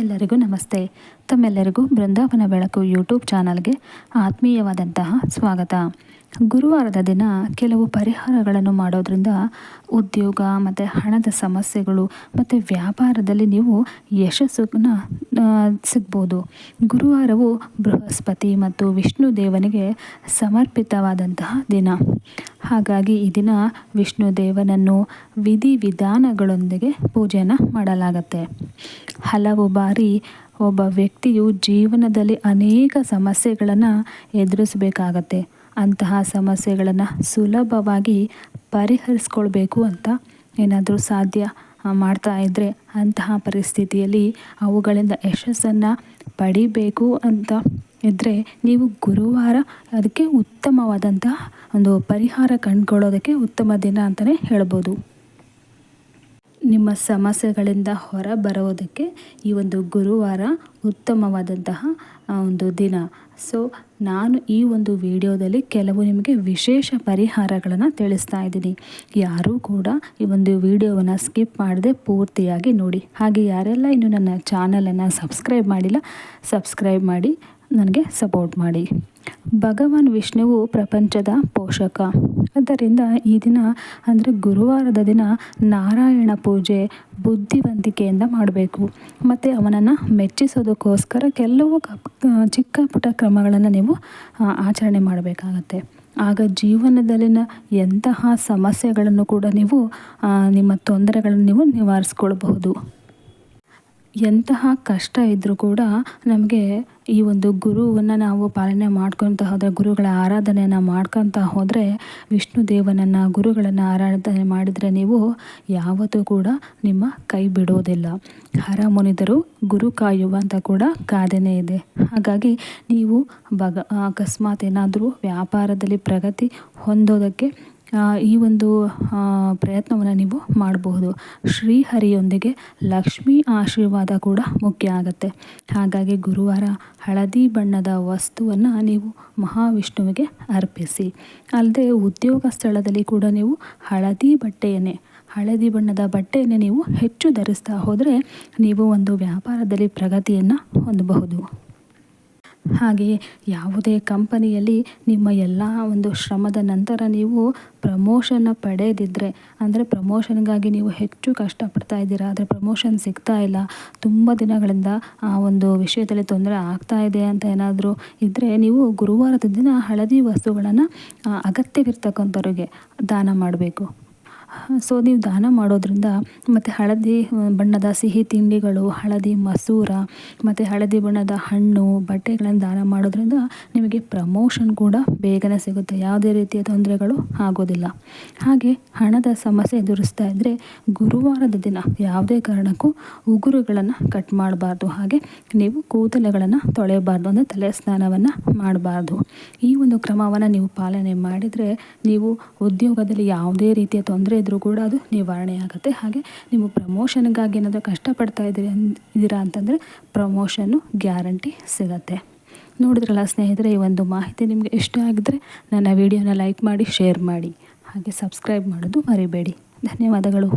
ಎಲ್ಲರಿಗೂ ನಮಸ್ತೆ. ತಮ್ಮೆಲ್ಲರಿಗೂ ಬೃಂದಾವನ ಬೆಳಕು ಯೂಟ್ಯೂಬ್ ಚಾನಲ್ಗೆ ಆತ್ಮೀಯವಾದಂತಹ ಸ್ವಾಗತ. ಗುರುವಾರದ ದಿನ ಕೆಲವು ಪರಿಹಾರಗಳನ್ನು ಮಾಡೋದ್ರಿಂದ ಉದ್ಯೋಗ ಮತ್ತು ಹಣದ ಸಮಸ್ಯೆಗಳು ಮತ್ತು ವ್ಯಾಪಾರದಲ್ಲಿ ನೀವು ಯಶಸ್ಸನ್ನು ಸಿಗ್ಬೋದು. ಗುರುವಾರವು ಬೃಹಸ್ಪತಿ ಮತ್ತು ವಿಷ್ಣು ದೇವನಿಗೆ ಸಮರ್ಪಿತವಾದಂತಹ ದಿನ. ಹಾಗಾಗಿ ಈ ದಿನ ವಿಷ್ಣು ದೇವನನ್ನು ವಿಧಿವಿಧಾನಗಳೊಂದಿಗೆ ಪೂಜೆಯನ್ನು ಮಾಡಲಾಗತ್ತೆ. ಹಲವು ಬಾರಿ ಒಬ್ಬ ವ್ಯಕ್ತಿಯು ಜೀವನದಲ್ಲಿ ಅನೇಕ ಸಮಸ್ಯೆಗಳನ್ನು ಎದುರಿಸಬೇಕಾಗತ್ತೆ. ಅಂತಹ ಸಮಸ್ಯೆಗಳನ್ನು ಸುಲಭವಾಗಿ ಪರಿಹರಿಸ್ಕೊಳ್ಬೇಕು ಅಂತ ಏನಾದರೂ ಸಾಧ್ಯ ಮಾಡ್ತಾ ಇದ್ದರೆ ಅಂತಹ ಪರಿಸ್ಥಿತಿಯಲ್ಲಿ ಅವುಗಳಿಂದ ಯಶಸ್ಸನ್ನು ಪಡಿಬೇಕು ಅಂತ ಇದ್ದರೆ ನೀವು ಗುರುವಾರ ಅದಕ್ಕೆ ಉತ್ತಮವಾದಂತಹ ಒಂದು ಪರಿಹಾರ ಕಂಡುಕೊಳ್ಳೋದಕ್ಕೆ ಉತ್ತಮ ದಿನ ಅಂತಲೇ ಹೇಳ್ಬೋದು. ನಿಮ್ಮ ಸಮಸ್ಯೆಗಳಿಂದ ಹೊರ ಬರೋದಕ್ಕೆ ಈ ಒಂದು ಗುರುವಾರ ಉತ್ತಮವಾದಂತಹ ಒಂದು ದಿನ. ಸೊ ನಾನು ಈ ಒಂದು ವಿಡಿಯೋದಲ್ಲಿ ಕೆಲವು ನಿಮಗೆ ವಿಶೇಷ ಪರಿಹಾರಗಳನ್ನು ತಿಳಿಸ್ತಾ ಇದ್ದೀನಿ. ಯಾರೂ ಕೂಡ ಈ ಒಂದು ವಿಡಿಯೋವನ್ನು ಸ್ಕಿಪ್ ಮಾಡದೆ ಪೂರ್ತಿಯಾಗಿ ನೋಡಿ. ಹಾಗೆ ಯಾರೆಲ್ಲ ಇನ್ನು ನನ್ನ ಚಾನಲನ್ನು ಸಬ್ಸ್ಕ್ರೈಬ್ ಮಾಡಿಲ್ಲ, ಸಬ್ಸ್ಕ್ರೈಬ್ ಮಾಡಿ, ನನಗೆ ಸಪೋರ್ಟ್ ಮಾಡಿ. ಭಗವಾನ್ ವಿಷ್ಣುವು ಪ್ರಪಂಚದ ಪೋಷಕ. ಆದ್ದರಿಂದ ಈ ದಿನ, ಅಂದರೆ ಗುರುವಾರದ ದಿನ, ನಾರಾಯಣ ಪೂಜೆ ಬುದ್ಧಿವಂತಿಕೆಯಿಂದ ಮಾಡಬೇಕು. ಮತ್ತು ಅವನನ್ನು ಮೆಚ್ಚಿಸೋದಕ್ಕೋಸ್ಕರ ಕೆಲವು ಚಿಕ್ಕ ಪುಟ್ಟ ಕ್ರಮಗಳನ್ನು ನೀವು ಆಚರಣೆ ಮಾಡಬೇಕಾಗತ್ತೆ. ಆಗ ಜೀವನದಲ್ಲಿನ ಎಂತಹ ಸಮಸ್ಯೆಗಳನ್ನು ಕೂಡ ನೀವು ನಿಮ್ಮ ತೊಂದರೆಗಳನ್ನು ನೀವು ನಿವಾರಿಸ್ಕೊಳ್ಬಹುದು. ಎಂತಹ ಕಷ್ಟ ಇದ್ದರೂ ಕೂಡ ನಮಗೆ ಈ ಒಂದು ಗುರುವನ್ನು ನಾವು ಪಾಲನೆ ಮಾಡ್ಕೊತ ಹೋದರೆ, ಗುರುಗಳ ಆರಾಧನೆಯನ್ನು ಮಾಡ್ಕೊತ ಹೋದರೆ, ವಿಷ್ಣು ದೇವನನ್ನು, ಗುರುಗಳನ್ನು ಆರಾಧನೆ ಮಾಡಿದರೆ ನೀವು ಯಾವತ್ತೂ ಕೂಡ ನಿಮ್ಮ ಕೈ ಬಿಡೋದಿಲ್ಲ. ಹರ ಮುನಿದರು ಗುರು ಕಾಯುವ ಅಂತ ಕೂಡ ಗಾದೆನೇ ಇದೆ. ಹಾಗಾಗಿ ನೀವು ಬಗ ಅಕಸ್ಮಾತ್ ಏನಾದರೂ ವ್ಯಾಪಾರದಲ್ಲಿ ಪ್ರಗತಿ ಹೊಂದೋದಕ್ಕೆ ಈ ಒಂದು ಪ್ರಯತ್ನವನ್ನು ನೀವು ಮಾಡಬಹುದು. ಶ್ರೀಹರಿಯೊಂದಿಗೆ ಲಕ್ಷ್ಮೀ ಆಶೀರ್ವಾದ ಕೂಡ ಮುಖ್ಯ ಆಗುತ್ತೆ. ಹಾಗಾಗಿ ಗುರುವಾರ ಹಳದಿ ಬಣ್ಣದ ವಸ್ತುವನ್ನು ನೀವು ಮಹಾವಿಷ್ಣುವಿಗೆ ಅರ್ಪಿಸಿ. ಅಲ್ಲದೆ ಉದ್ಯೋಗ ಸ್ಥಳದಲ್ಲಿ ಕೂಡ ನೀವು ಹಳದಿ ಬಟ್ಟೆಯನ್ನೇ, ಹಳದಿ ಬಣ್ಣದ ಬಟ್ಟೆಯನ್ನೇ ನೀವು ಹೆಚ್ಚು ಧರಿಸ್ತಾ ಹೋದರೆ ನೀವು ಒಂದು ವ್ಯಾಪಾರದಲ್ಲಿ ಪ್ರಗತಿಯನ್ನು ಹೊಂದಬಹುದು. ಹಾಗೆಯೇ ಯಾವುದೇ ಕಂಪನಿಯಲ್ಲಿ ನಿಮ್ಮ ಎಲ್ಲ ಒಂದು ಶ್ರಮದ ನಂತರ ನೀವು ಪ್ರಮೋಷನ್ನ ಪಡೆಯದಿದ್ದರೆ ಅಂದರೆ ಪ್ರಮೋಷನ್ಗಾಗಿ ನೀವು ಹೆಚ್ಚು ಕಷ್ಟಪಡ್ತಾ ಇದ್ದೀರಾ, ಆದರೆ ಪ್ರಮೋಷನ್ ಸಿಗ್ತಾ ಇಲ್ಲ, ತುಂಬ ದಿನಗಳಿಂದ ಆ ಒಂದು ವಿಷಯದಲ್ಲಿ ತೊಂದರೆ ಆಗ್ತಾ ಇದೆ ಅಂತ ಏನಾದರೂ ಇದ್ದರೆ ನೀವು ಗುರುವಾರದ ದಿನ ಹಳದಿ ವಸ್ತುಗಳನ್ನು ಅಗತ್ಯವಿರ್ತಕ್ಕಂಥವ್ರಿಗೆ ದಾನ ಮಾಡಬೇಕು. ಸೊ ನೀವು ದಾನ ಮಾಡೋದ್ರಿಂದ ಮತ್ತು ಹಳದಿ ಬಣ್ಣದ ಸಿಹಿ ತಿಂಡಿಗಳು, ಹಳದಿ ಮಸೂರ, ಮತ್ತು ಹಳದಿ ಬಣ್ಣದ ಹಣ್ಣು, ಬಟ್ಟೆಗಳನ್ನು ದಾನ ಮಾಡೋದ್ರಿಂದ ನಿಮಗೆ ಪ್ರಮೋಷನ್ ಕೂಡ ಬೇಗನೆ ಸಿಗುತ್ತೆ. ಯಾವುದೇ ರೀತಿಯ ತೊಂದರೆಗಳು ಆಗೋದಿಲ್ಲ. ಹಾಗೆ ಹಣದ ಸಮಸ್ಯೆ ಎದುರಿಸ್ತಾ ಇದ್ದರೆ ಗುರುವಾರದ ದಿನ ಯಾವುದೇ ಕಾರಣಕ್ಕೂ ಉಗುರುಗಳನ್ನು ಕಟ್ ಮಾಡಬಾರ್ದು. ಹಾಗೆ ನೀವು ಕೂದಲುಗಳನ್ನು ತೊಳೆಯಬಾರ್ದು ಅಂದರೆ ತಲೆ ಸ್ನಾನವನ್ನು ಮಾಡಬಾರ್ದು. ಈ ಒಂದು ಕ್ರಮವನ್ನು ನೀವು ಪಾಲನೆ ಮಾಡಿದರೆ ನೀವು ಉದ್ಯೋಗದಲ್ಲಿ ಯಾವುದೇ ರೀತಿಯ ತೊಂದರೆ ಇದ್ದರೂ ಕೂಡ ಅದು ನಿವಾರಣೆ ಆಗುತ್ತೆ. ಹಾಗೆ ನೀವು ಪ್ರಮೋಷನ್ಗಾಗಿ ಏನಾದರೂ ಕಷ್ಟಪಡ್ತಾ ಇದ್ದೀರಿ ಇದ್ದೀರಾ ಅಂತಂದರೆ ಪ್ರಮೋಷನ್ನು ಗ್ಯಾರಂಟಿ ಸಿಗುತ್ತೆ. ನೋಡಿದ್ರಲ್ಲ ಸ್ನೇಹಿತರೆ, ಈ ಒಂದು ಮಾಹಿತಿ ನಿಮಗೆ ಇಷ್ಟ ಆಗಿದ್ರೆ ನನ್ನ ವಿಡಿಯೋನ ಲೈಕ್ ಮಾಡಿ ಶೇರ್ ಮಾಡಿ. ಹಾಗೆ ಸಬ್ಸ್ಕ್ರೈಬ್ ಮಾಡೋದು ಮರಿಬೇಡಿ. ಧನ್ಯವಾದಗಳು.